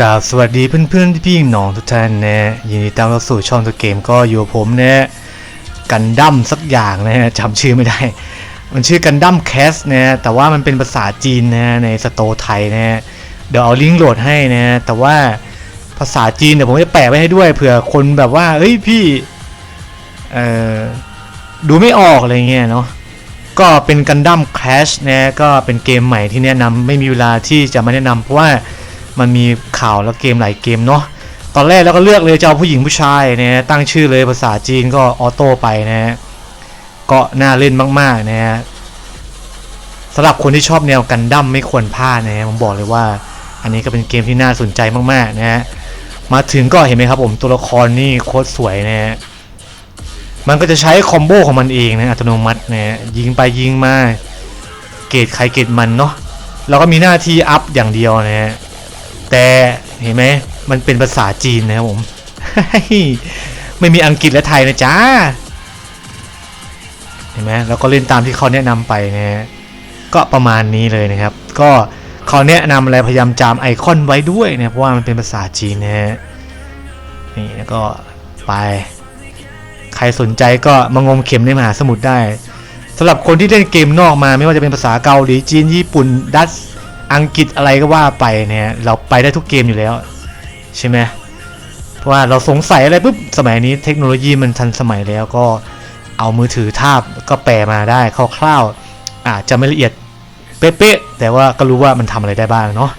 กราบสวัสดีเพื่อนๆพี่ๆน้องทุกท่านนะยินดีต้อนรับสู่ช่องตัวเกมก็อยู่กับผมนะกันดั้มสักอย่างนะจำชื่อไม่ได้ มันชื่อกันดั้มแคสนะแต่ว่ามันเป็นภาษาจีนนะในสโตไทยนะเดี๋ยวเอาลิงก์โหลดให้นะแต่ว่าภาษาจีนเดี๋ยวผมจะแปะไว้ให้ด้วยเผื่อคนแบบว่าเฮ้ยพี่เอ่อดูไม่ออกอะไรเงี้ยเนาะก็เป็นกันดั้มแค a s h นะก็เป็นเกมใหม่ที่แนะนำไม่มีเวลาที่จะมาแนะนำเพราะว่า มันมีข่าวแล้วเกมหลายเกมเนาะตอนแรกเราก็เลือกเลยจะเอาผู้หญิงผู้ชายเนะตั้งชื่อเลยภาษาจีนก็ออโต้ไปนะฮะก็น่าเล่นมากๆนะฮะสำหรับคนที่ชอบแนวกันดั้มไม่ควรพลาดนะฮะผมบอกเลยว่า อันนี้ก็เป็นเกมที่น่าสนใจมากๆนะฮะมาถึงก็เห็นไหมครับผมตัวละครนี่โคตรสวยนะฮะมันก็จะใช้คอมโบของมันเองนะอัตโนมัตินะฮะยิงไปยิงมาเกรดใครเกรดมันเนาะเราก็มีหน้าที่อัพอย่างเดียวนะฮะ แต่เห็นไหมมันเป็นภาษาจีนนะครับผม ไม่มีอังกฤษและไทยนะจ๊ะเห็นไหมแล้วก็เล่นตามที่เขาแนะนำไปนะฮะก็ประมาณนี้เลยนะครับ ก็เขาแนะนำอะไรพยายามจามไอคอนไว้ด้วยนะเพราะว่ามันเป็นภาษาจีนนะฮะนี่แล้วก็ไป ใครสนใจก็มางมเข็มในมหาสมุทรได้สำหรับคนที่เล่นเกมนอกมาไม่ว่าจะเป็นภาษาเกาหลีจีนญี่ปุ่นดัตช์ อังกฤษอะไรก็ว่าไปเนี่ยเราไปได้ทุกเกมอยู่แล้ว ใช่ไหมเพราะว่าเราสงสัยอะไรปุ๊บสมัยนี้เทคโนโลยีมันทันสมัยแล้วก็เอามือถือทาบก็แปลมาได้คร่าวๆอาจจะไม่ละเอียดเป๊ะๆแต่ว่าก็รู้ว่ามันทำอะไรได้บ้างเนาะ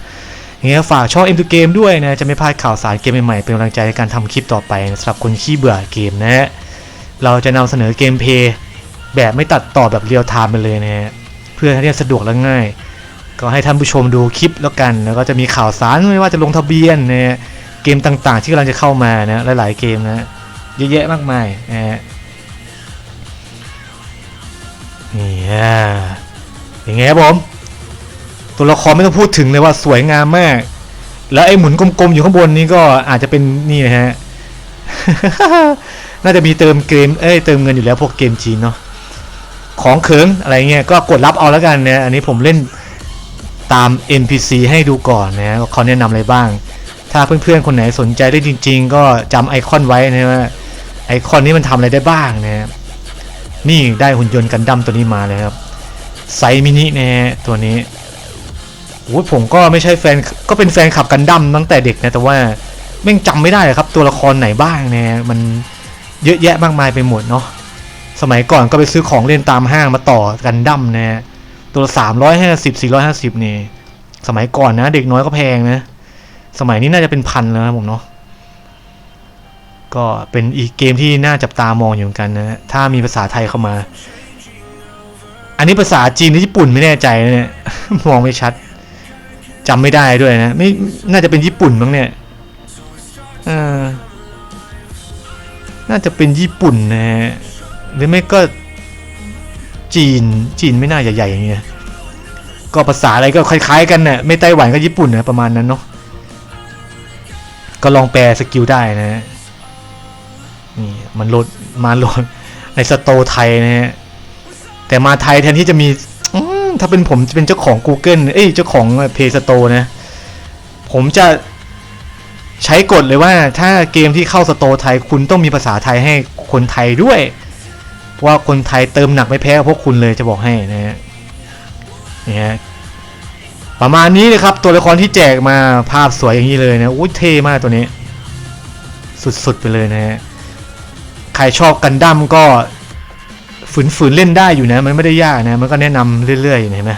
อย่างเงี้ยฝากช่อง M2 Game ด้วยนะ จะไม่พลาดข่าวสารเกมใหม่ๆ เป็นกำลังใจในการทำคลิปต่อไปสำหรับคนขี้เบื่อเกมนะฮะเราจะนำเสนอเกมเพย์แบบไม่ตัดต่อแบบเรียลไทม์ไปเลยนะฮะเพื่อให้สะดวกและง่าย ก็ให้ท่านผู้ชมดูคลิปแล้วกัน แล้วก็จะมีข่าวสารไม่ว่าจะลงทะเบียนนเกมต่างๆ ที่กำลังจะเข้ามานะหลายๆเกมนะเยอะแยะมากมายนะฮะนี่อะอย่างไงครับผมตัวละครไม่ต้องพูดถึงเลยว่าสวยงามมาก แล้วไอ้หมุนกลมๆอยู่ข้างบนนี้ก็อาจจะเป็นนี่นะฮะ น่าจะมีเติมเกม เอ้ยเติมเงินอยู่แล้วพวกเกมจีนเนาะ ของเขิงอะไรเงี้ยก็กดรับเอาแล้วกันเนะอันนี้ผมเล่น ตาม NPC ให้ดูก่อนนะว่าเขาแนะนำอะไรบ้าง ถ้าเพื่อนๆคนไหนสนใจได้จริง ๆ ก็จำไอคอนไว้นะว่าไอคอนนี้มันทำอะไรได้บ้างนะนี่ได้หุ่นยนต์กันดั้มตัวนี้มาเลยครับไซมินินะฮะตัวนี้โอ้ผมก็ไม่ใช่แฟนก็เป็นแฟนขับกันดั้มตั้งแต่เด็กนะแต่ว่าแม่งจำไม่ได้เลยครับ ตัวละครไหนบ้างเนี่ยมันเยอะแยะมากมายไปหมดเนาะสมัยก่อนก็ไปซื้อของเล่นตามห้างมาต่อกันดั้มนะฮะ ตัวสามร้อยห้าสิบสี่ร้อยห้าสิบนี่ สมัยก่อนนะ เด็กน้อยก็แพงนะ สมัยนี้น่าจะเป็นพันแล้วนะผมเนาะก็เป็นอีกเกมที่น่าจับตามองอยู่เหมือนกันนะถ้ามีภาษาไทยเข้ามา อันนี้ภาษาจีนหรือญี่ปุ่นไม่แน่ใจนะเนี่ยมองไม่ชัดจำไม่ได้ด้วยนะ ไม่น่าจะเป็นญี่ปุ่นมั้งเนี่ยเออน่าจะเป็นญี่ปุ่นนะฮะหรือไม่ก็ จีนจีนไม่น่าใหญ่ๆอย่างเงี้ยก็ภาษาอะไรก็คล้ายๆกันน่ะไม่ไต้หวันก็ญี่ปุ่นนะประมาณนั้นเนาะก็ลองแปลสกิลได้นะฮะนี่มันโหลดมาโหลดในสโตร์ไทยนะฮะแต่มาไทยแทนที่จะมีถ้าเป็นผมจะเป็นเจ้าของ Google เอ้ยเจ้าของ Play Store นะ ผมจะใช้กฎเลยว่าถ้าเกมที่เข้าสโตร์ไทยคุณต้องมีภาษาไทยให้คนไทยด้วย เพราะว่าคนไทยเติมหนักไม่แพ้พวกคุณเลยจะบอกให้นะฮะนี่ฮะประมาณนี้เลยครับ ตัวละครที่แจกมาภาพสวยอย่างนี้เลยนะอุ้ยเท่มากตัวนี้ สุดๆไปเลยนะฮะใครชอบกันดั้มก็ฝืนๆเล่นได้อยู่นะ มันไม่ได้ยากนะ มันก็แนะนำเรื่อยๆเห็นไหม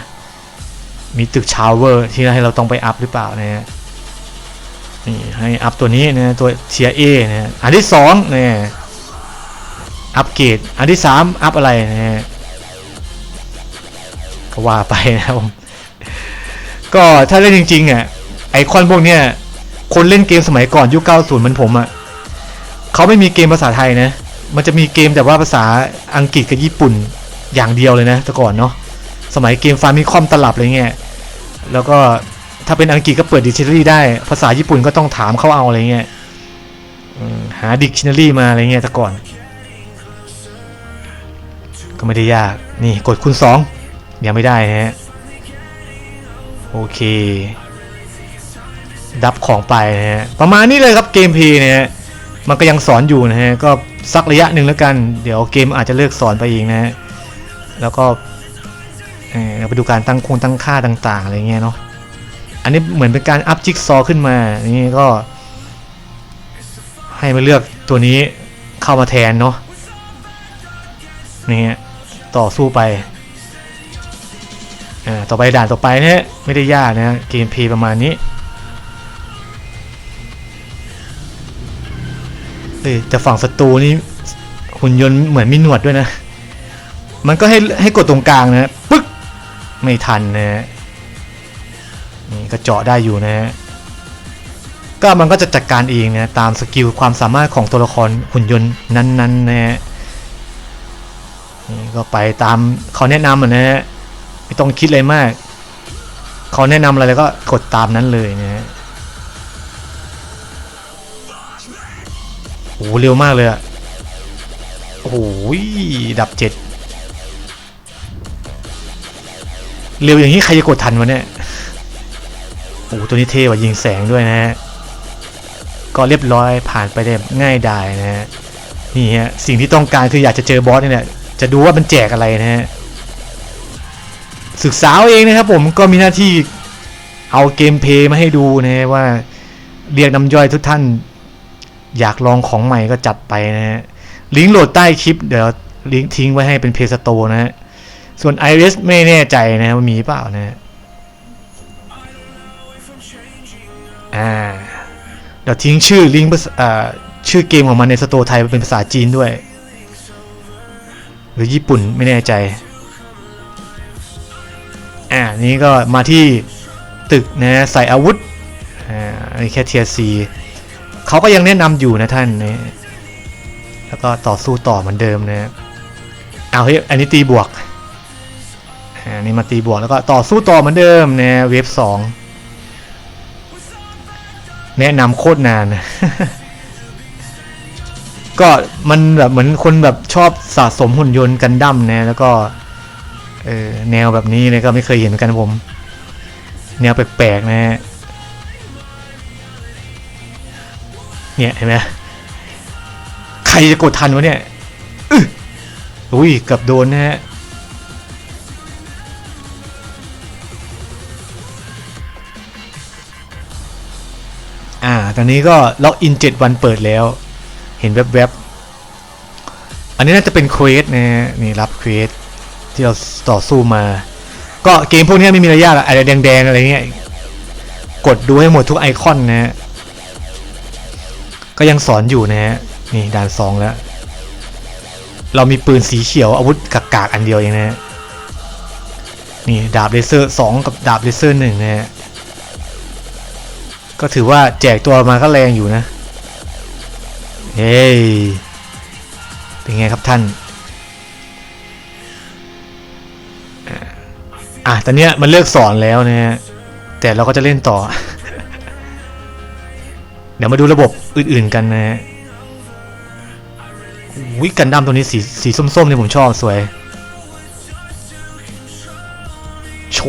มีตึกชาวเวอร์ที่ให้เราต้องไปอัพหรือเปล่านะฮะนี่ให้อัพตัวนี้นะตัวเทียเอนะอันที่สองเนี่ย อัปเกรดอันที่สามอัพอะไรนะฮะก็ว่าไปนะครับผมก็ถ้าเล่นจริงๆอะไอคอนพวกเนี้ยคนเล่นเกมสมัยก่อนยุค90เหมือนผมอะเขาไม่มีเกมภาษาไทยนะ มันจะมีเกมแต่ว่าภาษาอังกฤษกับญี่ปุ่นอย่างเดียวเลยนะแต่ก่อนเนาะสมัยเกมฟาร์มิคอมตลับอะไรเงี้ยแล้วก็ถ้าเป็นอังกฤษก็เปิดดิกชันนารีได้ ภาษาญี่ปุ่นก็ต้องถามเขาเอาอะไรเงี้ยหาดิกชันนารีมาอะไรเงี้ยแต่ก่อน ก็ไม่ได้ยากนี่กดคูณสองยังไม่ได้ฮะโอเคดับของไปนะฮะประมาณนี้เลยครับเกมพลย์นะฮะมันก็ยังสอนอยู่นะฮะก็สักระยะหนึ่งแล้วกัน เดี๋ยวเกมอาจจะเลิกสอนไปเองนะฮะแล้วก็เราไปดูการตั้งคงตั้งค่าต่างๆอะไรเงี้ยเนาะอันนี้เหมือนเป็นการอัพจิ๊กซอว์ขึ้นมานี่ก็ ให้มาเลือกตัวนี้เข้ามาแทนเนาะนี่ฮะ ต่อสู้ไปอ่าต่อไปด่านต่อไปเนี่ยไม่ได้ยากนะเกมพลย์ประมาณนี้เอ้ยแต่ฝั่งศัตรูนี่หุ่นยนต์เหมือนมีหนวดด้วยนะ มันก็ให้ให้กดตรงกลางนะปึ๊กไม่ทันนะฮะนี่ก็เจาะได้อยู่นะฮะก็มันก็จะจัดการเองนะตามสกิลความสามารถของตัวละครหุ่นยนต์นั้นๆนะฮะ นี่ก็ไปตามเขาแนะนำอะนะฮะไม่ต้องคิดอะไรมากเขาแนะนำอะไรแล้วก็กดตามนั้นเลยนะฮะโอ้เร็วมากเลยอะโอ้โหดับเจ็ดเร็วอย่างนี้ใครจะกดทันวะเนี่ยโอ้ตัวนี้เท่ว่ะยิงแสงด้วยนะฮะก็เรียบร้อยผ่านไปได้ง่ายดายนะฮะนี่ฮะสิ่งที่ต้องการคืออยากจะเจอบอสนี่แหละ จะดูว่ามันแจกอะไรนะฮะศึกษาเองนะครับผมก็มีหน้าที่เอาเกมเพย์มาให้ดูนะฮะว่าเรียกน้ำย่อยทุกท่าน อยากลองของใหม่ก็จัดไปนะฮะลิงก์โหลดใต้คลิปเดี๋ยวลิงก์ทิ้งไว้ให้เป็นเพย์สโตนะฮะส่วน iOS ไม่แน่ใจนะว่ามีเปล่านะฮะอ่าเดี๋ยวทิ้งชื่อลิงก์ชื่อเกมของมันในสโตไทยเป็นภาษาจีนด้วย รือญี่ปุ่นไม่แน่ใจ อ่า นี้ก็มาที่ตึกนะใส่อาวุธ อ่าอันนี้แค่เทียซีเขาก็ยังแนะนำอยู่นะท่านนะแล้วก็ต่อสู้ต่อเหมือนเดิมนะเอาเฮ้ยอันนี้ตีบวกอ่านี่มาตีบวกแล้วก็ต่อสู้ต่อเหมือนเดิมนะเวฟสองแนะนำโคตรนาน ก็มันแบบเหมือนคนแบบชอบสะสมหุ่นยนต์กันดั้มนะแล้วก็เออแนวแบบนี้เนี่ยก็ไม่เคยเห็นเหมือนกันผม แนวแปลกๆนะฮะเนี่ยเห็นไหมใครจะกดทันวะเนี่ยอุ้ยกับโดนนะฮะอ่า ตอนนี้ก็ล็อกอิน 7 วันเปิดแล้ว เห็นแวบๆ อันนี้น่าจะเป็นเควสนะนี่รับเควสที่เราต่อสู้มา ก็เกมพวกนี้ไม่มีอะยะอะไรแดงๆอะไรเงี้ยกดดูให้หมดทุกไอคอนนะฮะก็ยังสอนอยู่นะฮะนี่ด่านสองแล้ว เรามีปืนสีเขียวอาวุธกากๆอันเดียวเองนะฮะนี่ดาบเลเซอร์สองกับดาบเลเซอร์หนึ่งนะฮะก็ถือว่าแจกตัวมาก็แรงอยู่นะ เฮ้ย เป็นไงครับท่านอะตอนเนี้ยมันเลิกสอนแล้วนะฮะ แต่เราก็จะเล่นต่อ เดี๋ยวมาดูระบบอื่นๆกันนะฮะวิกันดั้มตัวนี้สีสีส้มๆเนี่ยผมชอบสวยโช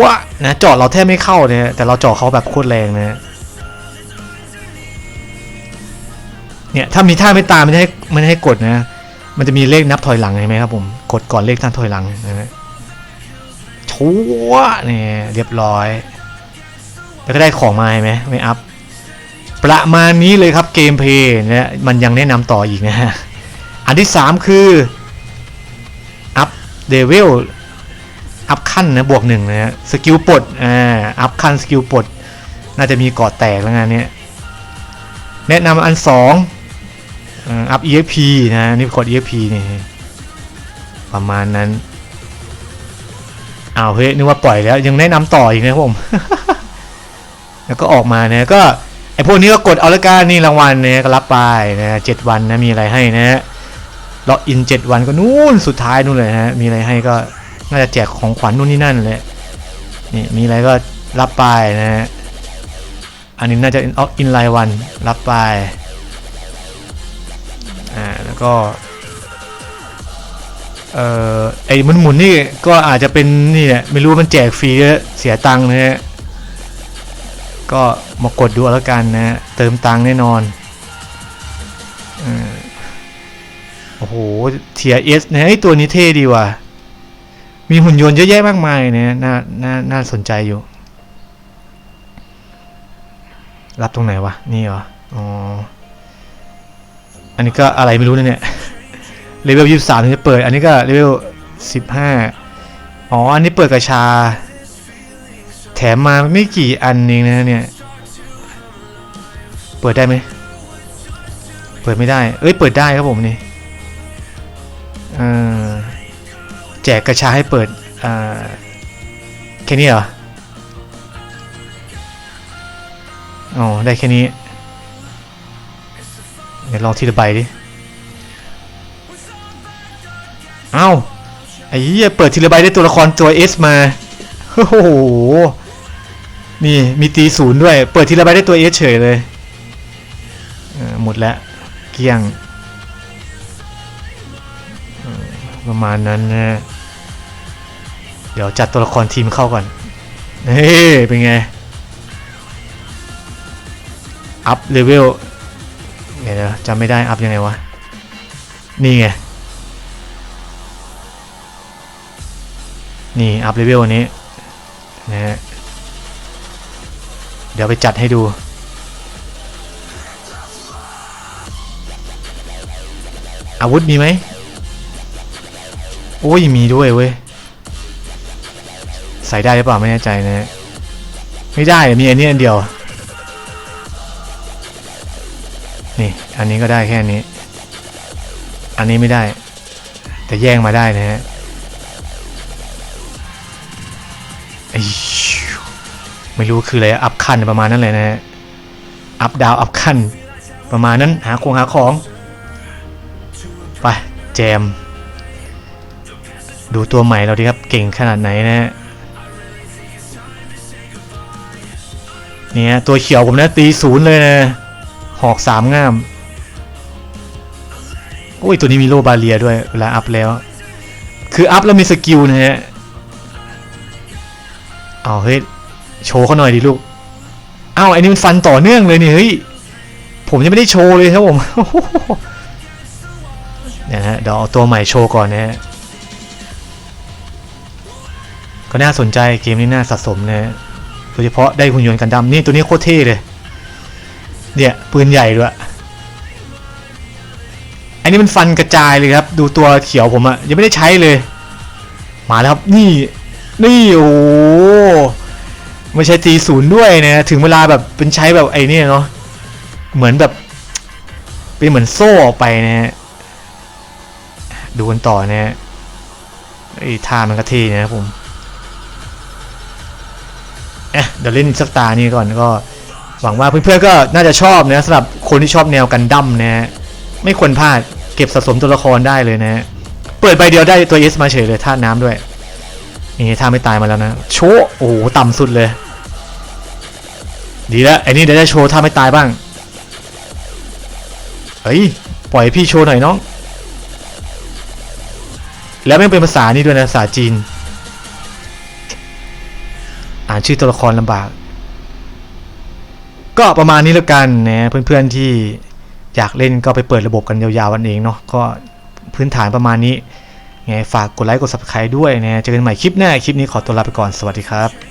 วนะจาะเราแทบไม่เข้าเนี่ยแต่เราจาะเขาแบบโคตรแรงนะ เนี่ยถ้ามีท่าไม่ตามมันให้มันให้กดนะ มันจะมีเลขนับถอยหลังเห็นไหมครับผมกดก่อนเลขนับถอยหลังนะฮะชัวเนี่ยเรียบร้อย แล้วก็ได้ของมาเห็นไหมไม่อัพประมาณนี้เลยครับเกมเพลย์นะมันยังแนะนำต่ออีกนะฮะอันที่ 3 คืออัพเดเวลอัพขั้นนะบวกหนึ่งนะฮะสกิลปลดอ่าอัพขั้นสกิลปลดน่าจะมีกาะแตกแล้วงานนี้แนะนำอันส อัพ EXP นะนี่กด EXP นี่ประมาณนั้นอ้าวเฮ้ยนึกว่าปล่อยแล้วยังแนะนำต่ออีกนะผม แล้วก็ออกมานะก็ไอพวกนี้ก็กดเอาละกันนี่รางวัลเนี่ยก็รับไปนะเจ็ดวันนะมีอะไรให้นะล็อกอินเจ็ดวันก็นู่นสุดท้ายนู่นเลยฮะมีอะไรให้ก็น่าจะแจกของขวัญนู่นนี่นั่นแหละนี่มีอะไรก็รับไปนะฮะอันนี้น่าจะเอาอินไลน์วันรับไป ก็เอ่อไอ้มุนหมุนนี่ก็อาจจะเป็นนี่แหละไม่รู้มันแจกฟรีเสียตังค์นะฮะก็มากดดูแล้วกันนะเติมตังค์แน่นอนอโอ้โหเทียเอสนะไอตัวนี้เท่ดีว่ะมีหุ่นยนต์เยอะแยะมากมายเนี่ยน่าน่าน่าสนใจอยู่ รับตรงไหนวะ นี่เหรอ อ๋อ อันนี้ก็อะไรไม่รู้นะเนี่ยเลเวลยี่สามจะเปิด อันนี้ก็เลเวลสิบห้าอ๋อ อันนี้เปิดกระชา แถมมาไม่กี่อันเองนะเนี่ย เปิดได้ไหม เปิดไม่ได้ เอ้ย เปิดได้ครับผมนี่แจกกระชาให้เปิดอ่าแค่นี้เหรอ อ๋อ ได้แค่นี้ เดี๋ยวลองทีละใบดิ เอ้า ไอ้เหี้ย เปิดทีละใบได้ตัวละครตัว S มา โอ้โห นี่มีตีศูนย์ด้วย เปิดทีละใบได้ตัว S เฉยเลยเหมดแล้ว เกี้ยง ประมาณนั้นนะ เดี๋ยวจัดตัวละครทีมเข้าก่อน เฮ้ยเป็นไง อัพเลเวล เดี๋ยวจำไม่ได้อัพยังไงวะ นี่ไง นี่อัพเลเวลอันนี้นะฮะเดี๋ยวไปจัดให้ดู อาวุธมีไหมโอ้ยมีด้วยเว้ย ใส่ได้หรือเปล่าไม่แน่ใจนะฮะไม่ได้มีอันนี้อันเดียว นี่อันนี้ก็ได้แค่นี้ อันนี้ไม่ได้ แต่แย่งมาได้นะฮะไม่รู้คืออะไรอัพขั้นประมาณนั้นเลยนะฮะอัพดาวอัพขั้นประมาณนั้นหาคงหาของไปแจม ดูตัวใหม่เราดีครับเก่งขนาดไหนนะฮะเนี่ยตัวเขียวผมนะตีศูนย์เลยนะ หอกสามง่ามโอ้ยตัวนี้มีโลบาเลียด้วยเวลาอัพแล้ว คืออัพแล้วมีสกิลนะฮะเอาเฮ้ยโชว์เขาหน่อยดิลูกอ้าวไอ้นี่มันฟันต่อเนื่องเลยนี่เฮ้ยผมยังไม่ได้โชว์เลยครับผมเนี่ยนะฮะเดี๋ยวเอาตัวใหม่โชว์ก่อนนะฮะก็น่าสนใจเกมนี้น่าสะสมนะฮะโดยเฉพาะได้หุ่นยนต์กันดั้มนี่ตัวนี้โคตรเท่เลย เนี่ยปืนใหญ่ด้วยอันนี้มันฟันกระจายเลยครับ ดูตัวเขียวผมอะยังไม่ได้ใช้เลย มาแล้วครับนี่นี่โอ้ไม่ใช่ตีศูนย์ด้วยนะถึงเวลาแบบเป็นใช้แบบไอ้นี่เนาะเหมือนแบบเป็นเหมือนโซ่ออกไปนะฮะดูกันต่อนะฮะไอ้ท่ามันก็เท่นะครับผมเอ๊ะเดี๋ยวเล่นสักตานี่ก่อนก็ หวังว่าเพื่อนๆก็น่าจะชอบนะสำหรับคนที่ชอบแนวกันดั้มนะฮะไม่ควรพลาดเก็บสะสมตัวละครได้เลยนะฮะเปิดใบเดียวได้ตัว S มาเฉยเลยท่าน้ำด้วยนี่ท่าไม่ตายมาแล้วนะ โชว์โอ้โหต่ำสุดเลย ดีแล้วไอ้นี่เดี๋ยวจะโชว์ท่าไม่ตายบ้างเฮ้ยปล่อยพี่โชว์หน่อยน้อง แล้วแม่งเป็นภาษานี่ด้วยนะภาษาจีน อ่านชื่อตัวละครลำบาก ก็ประมาณนี้แล้วกันนะเพื่อนๆที่อยากเล่นก็ไปเปิดระบบกันยาวๆวันเองเนาะก็พื้นฐานประมาณนี้ไงฝากกดไลค์กด subscribe ด้วยนะเจอกันใหม่คลิปหน้าคลิปนี้ขอตัวลาไปก่อนสวัสดีครับ